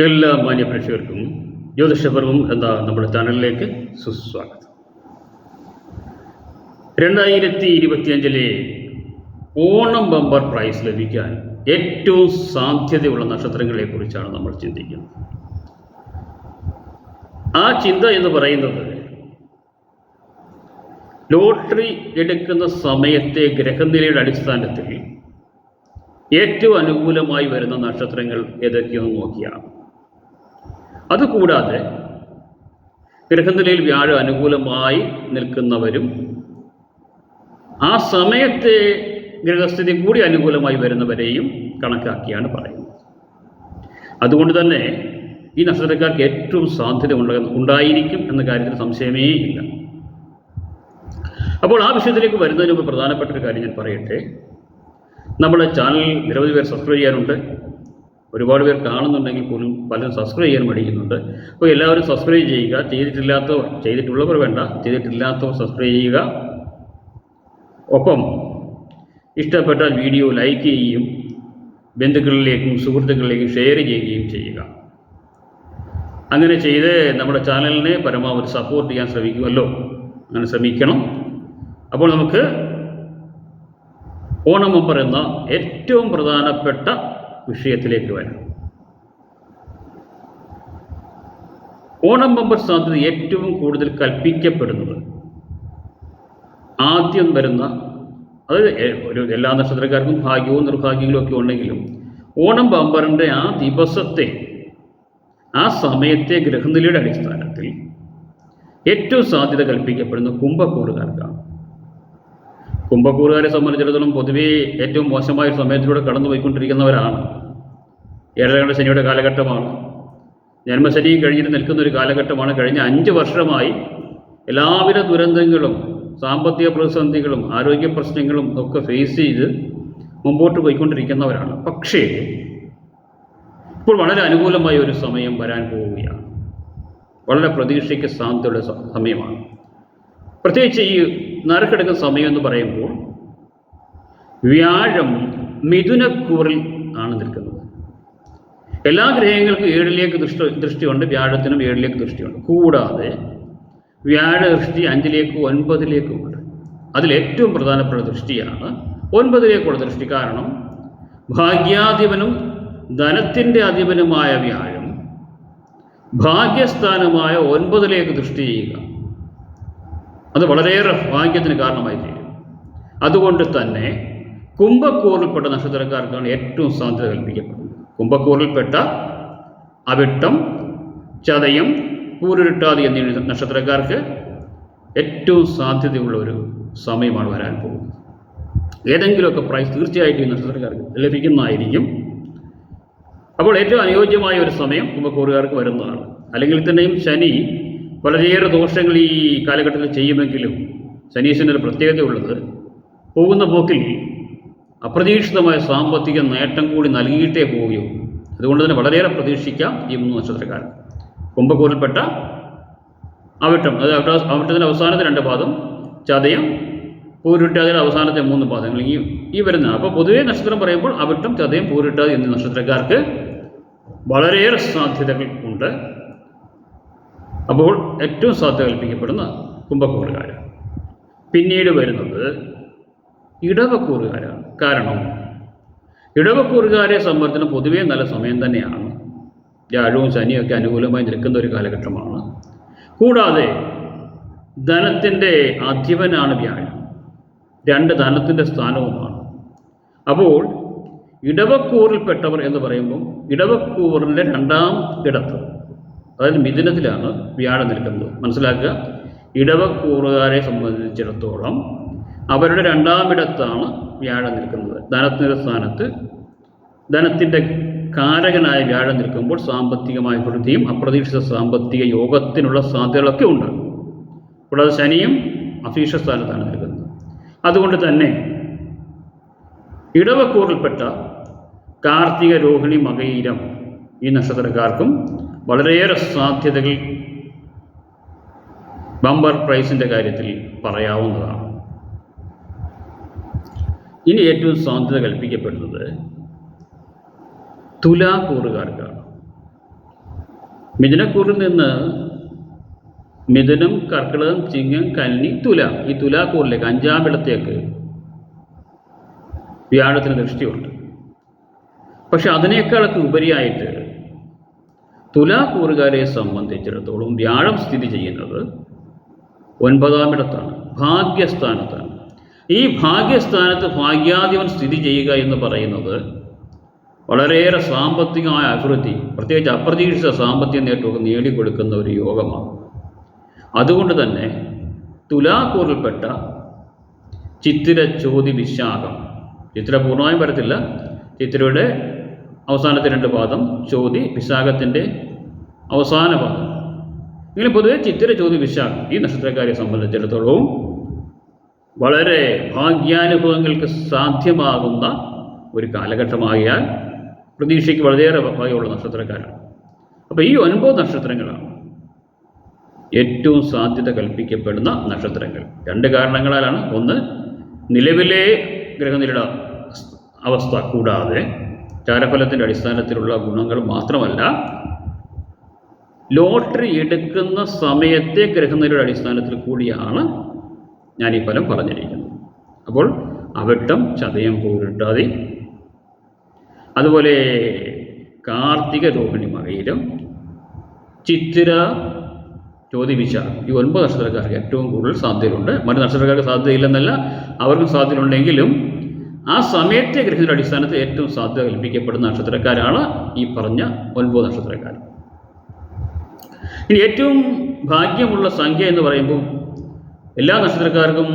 എല്ലാ മാന്യ പ്രേക്ഷകർക്കും ജ്യോതിഷപർവം എന്ന നമ്മുടെ ചാനലിലേക്ക് സുസ്വാഗതം. രണ്ടായിരത്തി ഇരുപത്തിയഞ്ചിലെ ഓണം ബമ്പർ പ്രൈസ് ലഭിക്കാൻ ഏറ്റവും സാധ്യതയുള്ള നക്ഷത്രങ്ങളെ കുറിച്ചാണ് നമ്മൾ ചിന്തിക്കുന്നത്. ആ ചിന്ത എന്ന് പറയുന്നത് ലോട്ടറി എടുക്കുന്ന സമയത്തെ ഗ്രഹനിലയുടെ അടിസ്ഥാനത്തിൽ ഏറ്റവും അനുകൂലമായി വരുന്ന നക്ഷത്രങ്ങൾ ഏതൊക്കെയെന്ന് നോക്കിയാണ് അതുകൂടാതെ ഗ്രഹനിലയിൽ വ്യാഴം അനുകൂലമായി നിൽക്കുന്നവരും ആ സമയത്തെ ഗ്രഹസ്ഥിതി കൂടി അനുകൂലമായി വരുന്നവരെയും കണക്കാക്കിയാണ് പറയുന്നത്. അതുകൊണ്ട് തന്നെ ഈ നക്ഷത്രക്കാർക്ക് ഏറ്റവും സാധ്യത ഉണ്ട ഉണ്ടായിരിക്കും എന്ന കാര്യത്തിൽ സംശയമേ ഇല്ല. അപ്പോൾ ആ വിഷയത്തിലേക്ക് വരുന്നതിന് മുമ്പ് പ്രധാനപ്പെട്ട ഒരു കാര്യം ഞാൻ പറയട്ടെ. നമ്മുടെ ചാനൽ നിരവധി പേർ സബ്സ്ക്രൈബ് ചെയ്യാനുണ്ട് ഒരുപാട് പേർ കാണുന്നുണ്ടെങ്കിൽ പോലും പലരും സബ്സ്ക്രൈബ് ചെയ്യാൻ മടിക്കുന്നുണ്ട്. അപ്പോൾ എല്ലാവരും സബ്സ്ക്രൈബ് ചെയ്യുക. ചെയ്തിട്ടില്ലാത്തവർ ചെയ്തിട്ടുള്ളവർ വേണ്ട. ചെയ്തിട്ടില്ലാത്തവർ സബ്സ്ക്രൈബ് ചെയ്യുക. ഒപ്പം ഇഷ്ടപ്പെട്ട വീഡിയോ ലൈക്ക് ചെയ്യുകയും ബന്ധുക്കളിലേക്കും സുഹൃത്തുക്കളിലേക്കും ഷെയർ ചെയ്യുകയും ചെയ്യുക. അങ്ങനെ ചെയ്ത് നമ്മുടെ ചാനലിനെ പരമാവധി സപ്പോർട്ട് ചെയ്യാൻ ശ്രമിക്കുമല്ലോ. അങ്ങനെ ശ്രമിക്കണം. അപ്പോൾ നമുക്ക് ഓണം എന്ന ഏറ്റവും പ്രധാനപ്പെട്ട വിഷയത്തിലേക്ക് വരാം. ഓണം ബമ്പർ സാധ്യത ഏറ്റവും കൂടുതൽ കൽപ്പിക്കപ്പെടുന്നത് ആദ്യം വരുന്ന അത് ഒരു എല്ലാ നക്ഷത്രക്കാർക്കും ഭാഗ്യവും നിർഭാഗ്യങ്ങളും ഒക്കെ ഉണ്ടെങ്കിലും ഓണം ബമ്പറിന്റെ ആ ദിവസത്തെ ആ സമയത്തെ ഗ്രഹനിലയുടെ അടിസ്ഥാനത്തിൽ ഏറ്റവും സാധ്യത കൽപ്പിക്കപ്പെടുന്ന കുംഭക്കൂറുകാർക്കാണ്. കുംഭക്കൂറുകാരെ സംബന്ധിച്ചിടത്തോളം പൊതുവേ ഏറ്റവും മോശമായ ഒരു സമയത്തിലൂടെ കടന്നു പോയിക്കൊണ്ടിരിക്കുന്നവരാണ്. ഏഴരകണ്ട ശനിയുടെ കാലഘട്ടമാണ്. ജന്മശനി കഴിഞ്ഞിട്ട് നിൽക്കുന്ന ഒരു കാലഘട്ടമാണ്. കഴിഞ്ഞ അഞ്ച് വർഷമായി എല്ലാവിധ ദുരന്തങ്ങളും സാമ്പത്തിക പ്രതിസന്ധികളും ആരോഗ്യ പ്രശ്നങ്ങളും ഒക്കെ ഫേസ് ചെയ്ത് മുമ്പോട്ട് പോയിക്കൊണ്ടിരിക്കുന്നവരാണ്. പക്ഷേ ഇപ്പോൾ വളരെ അനുകൂലമായ ഒരു സമയം വരാൻ പോവുകയാണ്. വളരെ പ്രതീക്ഷയ്ക്ക് സാധ്യതയുള്ള സമയമാണ്. പ്രത്യേകിച്ച് ഈ നറുക്കെടുക്കുന്ന സമയം എന്ന് പറയുമ്പോൾ വ്യാഴം മിഥുനക്കൂറിൽ ആണ് നിൽക്കുന്നത്. എല്ലാ ഗ്രഹങ്ങൾക്കും ഏഴിലേക്ക് ദൃഷ്ടി ദൃഷ്ടിയുണ്ട് വ്യാഴത്തിനും ഏഴിലേക്ക് ദൃഷ്ടിയുണ്ട്. കൂടാതെ വ്യാഴ ദൃഷ്ടി അഞ്ചിലേക്കും ഒൻപതിലേക്കും ഉണ്ട്. അതിലേറ്റവും പ്രധാനപ്പെട്ട ദൃഷ്ടിയാണ് ഒൻപതിലേക്കുള്ള ദൃഷ്ടി. കാരണം ഭാഗ്യാധിപനും ധനത്തിന്റെ അധിപനുമായ വ്യാഴം ഭാഗ്യസ്ഥാനമായ ഒൻപതിലേക്ക് ദൃഷ്ടി ചെയ്യുക. അത് വളരെയേറെ ഭാഗ്യത്തിന് കാരണമായി തീരും. അതുകൊണ്ട് തന്നെ കുംഭക്കൂറിൽപ്പെട്ട നക്ഷത്രക്കാർക്കാണ് ഏറ്റവും സാധ്യത കൽപ്പിക്കപ്പെടുന്നത്. കുംഭക്കൂറിൽപ്പെട്ട അവിട്ടം ചതയം കൂരുരുട്ടാതി എന്നീ നക്ഷത്രക്കാർക്ക് ഏറ്റവും സാധ്യതയുള്ള ഒരു സമയമാണ് വരാൻ പോകുന്നത്. ഏതെങ്കിലുമൊക്കെ പ്രൈസ് തീർച്ചയായിട്ടും ഈ നക്ഷത്രക്കാർക്ക് ലഭിക്കുന്നതായിരിക്കും. അപ്പോൾ ഏറ്റവും അനുയോജ്യമായ ഒരു സമയം കുംഭക്കൂറുകാർക്ക് വരുന്നതാണ്. അല്ലെങ്കിൽ തന്നെയും ശനി വളരെയേറെ ദോഷങ്ങൾ ഈ കാലഘട്ടത്തിൽ ചെയ്യുമെങ്കിലും ശനീശ്വരന്റെ ഒരു പ്രത്യേകതയുള്ളത് പോകുന്ന പോക്കിൽ അപ്രതീക്ഷിതമായ സാമ്പത്തിക നേട്ടം കൂടി നൽകിയിട്ടേ പോവുകയോ അതുകൊണ്ട് തന്നെ വളരെയേറെ പ്രതീക്ഷിക്കാം ഈ മൂന്ന് നക്ഷത്രക്കാരൻ കുംഭക്കൂറിൽപ്പെട്ട അവിട്ടം അത് അവിട്ട അവിട്ടത്തിന്റെ അവസാനത്തെ രണ്ട് പാദം ചതയം പൂരിട്ടാതിൽ അവസാനത്തെ മൂന്ന് പാദങ്ങൾ ഈ ഈ വരുന്ന അപ്പോൾ പൊതുവേ നക്ഷത്രം പറയുമ്പോൾ അവിട്ടം ചതയം പൂരിട്ടാതി എന്നീ നക്ഷത്രക്കാർക്ക് വളരെയേറെ സാധ്യതകൾ ഉണ്ട്. അപ്പോൾ ഏറ്റവും സാധ്യത കൽപ്പിക്കപ്പെടുന്ന കുംഭക്കൂറുകാർ പിന്നീട് വരുന്നത് ഇടവക്കൂറുകാരാണ്. കാരണം ഇടവക്കൂറുകാരെ സംബന്ധിച്ചിടത്തോളം പൊതുവേ നല്ല സമയം തന്നെയാണ്. വ്യാഴവും ശനിയൊക്കെ അനുകൂലമായി നിൽക്കുന്ന ഒരു കാലഘട്ടമാണ്. കൂടാതെ ധനത്തിന്റെ അധിപനാണ് വ്യാഴം. രണ്ട് ധനത്തിന്റെ സ്ഥാനവുമാണ്. അപ്പോൾ ഇടവക്കൂറിൽപ്പെട്ടവർ എന്ന് പറയുമ്പോൾ ഇടവക്കൂറിന്റെ രണ്ടാം ഇടത്ത് അതായത് മിഥുനത്തിലാണ് വ്യാഴം നിൽക്കുന്നത്. മനസ്സിലാക്കുക? ഇടവക്കൂറുകാരെ സംബന്ധിച്ചിടത്തോളം അവരുടെ രണ്ടാമിടത്താണ് വ്യാഴം നിൽക്കുന്നത്. ധനത്തിന്റെ സ്ഥാനത്ത് ധനത്തിന്റെ കാരകനായ വ്യാഴം നിൽക്കുമ്പോൾ സാമ്പത്തികമായ വൃദ്ധിയും അപ്രതീക്ഷിത സാമ്പത്തിക യോഗത്തിനുള്ള സാധ്യതകളൊക്കെ ഉണ്ട്. കൂടാതെ ശനിയും അഫീഷ സ്ഥാനത്താണ് നിൽക്കുന്നത്. അതുകൊണ്ട് തന്നെ ഇടവക്കൂറിൽപ്പെട്ട കാർത്തിക രോഹിണി മകയിരം ഈ നക്ഷത്രക്കാർക്കും വളരെയേറെ സാധ്യതകൾ ബമ്പർ പ്രൈസിന്റെ കാര്യത്തിൽ പറയാവുന്നതാണ്. ഇനി ഏറ്റവും സാധ്യത കൽപ്പിക്കപ്പെടുന്നത് തുലാക്കൂറുകാർക്കാണ്. മിഥുനക്കൂറിൽ നിന്ന് മിഥുനം കർക്കിടകം ചിങ്ങം കന്നി തുല ഈ തുലാക്കൂറിലേക്ക് അഞ്ചാം ഇടത്തേക്ക് വ്യാഴത്തിന് ദൃഷ്ടിയുണ്ട്. പക്ഷെ അതിനേക്കാളൊക്കെ ഉപരിയായിട്ട് തുലാക്കൂറുകാരെ സംബന്ധിച്ചിടത്തോളം വ്യാഴം സ്ഥിതി ചെയ്യുന്നത് ഒൻപതാം ഇടത്താണ് ഭാഗ്യസ്ഥാനത്താണ്. ഈ ഭാഗ്യസ്ഥാനത്ത് ഭാഗ്യാധിപൻ സ്ഥിതി ചെയ്യുക എന്ന് പറയുന്നത് വളരെയേറെ സാമ്പത്തികമായ അഭിവൃദ്ധി പ്രത്യേകിച്ച് അപ്രതീക്ഷിത സാമ്പത്തിക നേട്ടമൊക്കെ നേടിക്കൊടുക്കുന്ന ഒരു യോഗമാണ്. അതുകൊണ്ട് തന്നെ തുലാക്കൂറിൽപ്പെട്ട ചിത്തിര ചോതി വിശാഖം ചിത്തിര പൂർണമായും വരത്തില്ല ചിത്തിരയുടെ അവസാനത്തെ രണ്ട് പാദം ചോതി വിശാഖത്തിന്റെ അവസാന പാദം. ഇങ്ങനെ പൊതുവെ ചിത്തിര ചോതി വിശാഖം ഈ നക്ഷത്രക്കാരെ സംബന്ധിച്ചിടത്തോളവും വളരെ ഭാഗ്യാനുഭവങ്ങൾക്ക് സാധ്യമാകുന്ന ഒരു കാലഘട്ടമായാൽ പ്രതീക്ഷയ്ക്ക് വളരെയേറെ ഭാഗ്യമുള്ള നക്ഷത്രക്കാരാണ്. അപ്പോൾ ഈ ഒൻപത് നക്ഷത്രങ്ങളാണ് ഏറ്റവും സാധ്യത കൽപ്പിക്കപ്പെടുന്ന നക്ഷത്രങ്ങൾ. രണ്ട് കാരണങ്ങളാലാണ്. ഒന്ന് നിലവിലെ ഗ്രഹനിരുടെ അവസ്ഥ കൂടാതെ ചാരഫലത്തിന്റെ അടിസ്ഥാനത്തിലുള്ള ഗുണങ്ങൾ മാത്രമല്ല ലോട്ടറി എടുക്കുന്ന സമയത്തെ ഗ്രഹനിലയുടെ അടിസ്ഥാനത്തിൽ കൂടിയാണ് ഞാൻ ഈ ഫലം പറഞ്ഞിരിക്കുന്നത്. അപ്പോൾ അവിട്ടം ചതയം പൂരിട്ടാതി അതുപോലെ കാർത്തിക രോഹിണി മകയിലും ചിത്തിര ചോദിപ്പിച്ച ഈ ഒൻപത് നക്ഷത്രക്കാർക്ക് ഏറ്റവും കൂടുതൽ സാധ്യതയുണ്ട്. മറ്റു നക്ഷത്രക്കാർക്ക് സാധ്യതയില്ലെന്നല്ല അവർക്കും സാധ്യതയുണ്ടെങ്കിലും ആ സമയത്തെ ഗ്രഹങ്ങളുടെ അടിസ്ഥാനത്തിൽ ഏറ്റവും സാധ്യത കൽപ്പിക്കപ്പെടുന്ന നക്ഷത്രക്കാരാണ് ഈ പറഞ്ഞ ഒൻപത് നക്ഷത്രക്കാർ. ഇനി ഏറ്റവും ഭാഗ്യമുള്ള സംഖ്യ എന്ന് പറയുമ്പോൾ എല്ലാ നക്ഷത്രക്കാർക്കും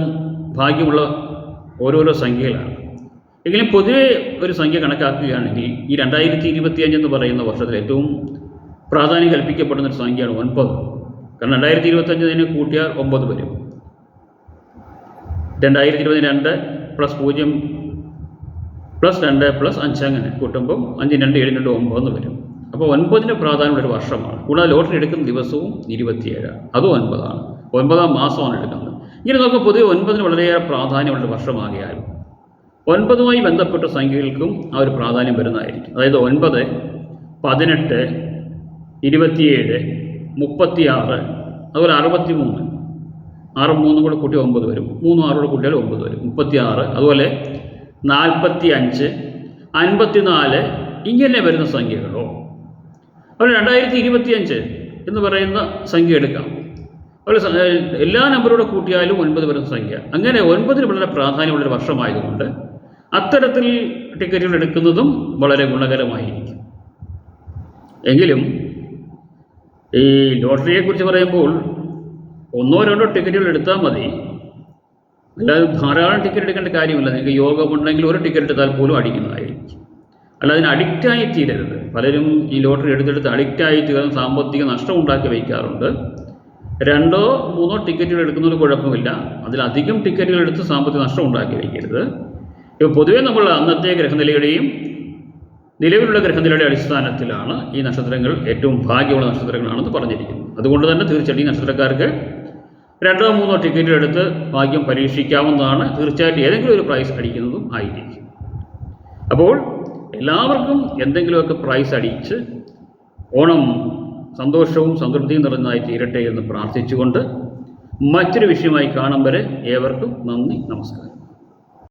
ഭാഗ്യമുള്ള ഓരോരോ സംഖ്യകളാണ്. എങ്കിലും പൊതുവെ ഒരു സംഖ്യ കണക്കാക്കുകയാണെങ്കിൽ ഈ രണ്ടായിരത്തി ഇരുപത്തിയഞ്ച് എന്ന് പറയുന്ന വർഷത്തിൽ ഏറ്റവും പ്രാധാന്യം കൽപ്പിക്കപ്പെടുന്ന ഒരു സംഖ്യയാണ് ഒൻപത്. കാരണം രണ്ടായിരത്തി ഇരുപത്തഞ്ചിന് കൂട്ടിയാൽ ഒമ്പത് വരും. രണ്ടായിരത്തി ഇരുപത്തി രണ്ട് പ്ലസ് പൂജ്യം പ്ലസ് രണ്ട് പ്ലസ് അഞ്ച് അങ്ങനെ കൂട്ടുമ്പം അഞ്ച് രണ്ട് ഏഴ് രണ്ട് ഒമ്പതെന്ന് വരും. അപ്പോൾ ഒൻപതിന് പ്രാധാന്യമുള്ള ഒരു വർഷമാണ്. കൂടാതെ ലോട്ടറി എടുക്കുന്ന ദിവസവും ഇരുപത്തിയേഴാണ് അതും ഒൻപതാണ്. ഒൻപതാം മാസമാണ് എടുക്കുന്നത്. ഇങ്ങനെ നോക്കുക പൊതുവെ ഒൻപതിന് വളരെയേറെ പ്രാധാന്യമുള്ള വർഷമാകിയാൽ ഒൻപതുമായി ബന്ധപ്പെട്ട സംഖ്യകൾക്കും ആ ഒരു പ്രാധാന്യം വരുന്നതായിരിക്കും. അതായത് ഒൻപത് പതിനെട്ട് ഇരുപത്തിയേഴ് മുപ്പത്തിയാറ് അതുപോലെ അറുപത്തി മൂന്ന് ആറും മൂന്നും കൂടെ കൂട്ടി ഒമ്പത് വരും. മൂന്നും ആറും കൂടെ കൂട്ടിയാൽ ഒമ്പത് വരും. മുപ്പത്തിയാറ് അതുപോലെ നാൽപ്പത്തി അഞ്ച് അൻപത്തിനാല് ഇങ്ങനെ വരുന്ന സംഖ്യകളോ? അപ്പോൾ രണ്ടായിരത്തി ഇരുപത്തിയഞ്ച് എന്ന് പറയുന്ന സംഖ്യ എടുക്കാം. അതുപോലെ എല്ലാ നമ്പറൂടെ കൂട്ടിയാലും ഒൻപത് വരുന്ന സംഖ്യ. അങ്ങനെ ഒൻപതിന് വളരെ പ്രാധാന്യമുള്ളൊരു വർഷമായതുകൊണ്ട് അത്തരത്തിൽ ടിക്കറ്റുകൾ എടുക്കുന്നതും വളരെ ഗുണകരമായിരിക്കും. എങ്കിലും ഈ ലോട്ടറിയെക്കുറിച്ച് പറയുമ്പോൾ ഒന്നോ രണ്ടോ ടിക്കറ്റുകൾ എടുത്താൽ മതി. അല്ലാതെ ധാരാളം ടിക്കറ്റ് എടുക്കേണ്ട കാര്യമില്ല. നിങ്ങൾക്ക് യോഗമുണ്ടെങ്കിൽ ഒരു ടിക്കറ്റ് എടുത്താൽ പോലും അടിക്കുന്നതായിരിക്കും. അല്ല അതിന് അഡിക്റ്റായി തീരരുത്. പലരും ഈ ലോട്ടറി എടുത്തെടുത്ത് അഡിക്റ്റായി തീർന്ന് സാമ്പത്തിക നഷ്ടം ഉണ്ടാക്കി വയ്ക്കാറുണ്ട്. രണ്ടോ മൂന്നോ ടിക്കറ്റുകൾ എടുക്കുന്നത് കുഴപ്പമില്ല. അതിലധികം ടിക്കറ്റുകൾ എടുത്ത് സാമ്പത്തിക നഷ്ടം ഉണ്ടാക്കി വയ്ക്കരുത്. ഇപ്പോൾ പൊതുവേ നമ്മൾ അന്നത്തെ ഗ്രഹനിലയുടെയും നിലവിലുള്ള ഗ്രഹനിലയുടെ അടിസ്ഥാനത്തിലാണ് ഈ നക്ഷത്രങ്ങൾ ഏറ്റവും ഭാഗ്യമുള്ള നക്ഷത്രങ്ങളാണെന്ന് പറഞ്ഞിരിക്കുന്നത്. അതുകൊണ്ട് തന്നെ തീർച്ചയായിട്ടും ഈ നക്ഷത്രക്കാർക്ക് രണ്ടോ മൂന്നോ ടിക്കറ്റ് എടുത്ത് ഭാഗ്യം പരീക്ഷിക്കാവുന്നതാണ്. തീർച്ചയായിട്ടും ഏതെങ്കിലും ഒരു പ്രൈസ് അടിക്കുന്നതും ആയിരിക്കും. അപ്പോൾ എല്ലാവർക്കും എന്തെങ്കിലുമൊക്കെ പ്രൈസ് അടിച്ച് ഓണം സന്തോഷവും സംതൃപ്തിയും നിറഞ്ഞതായി തീരട്ടെ എന്ന് പ്രാർത്ഥിച്ചുകൊണ്ട് മറ്റൊരു വിഷയമായി കാണും വരെ ഏവർക്കും നന്ദി നമസ്കാരം.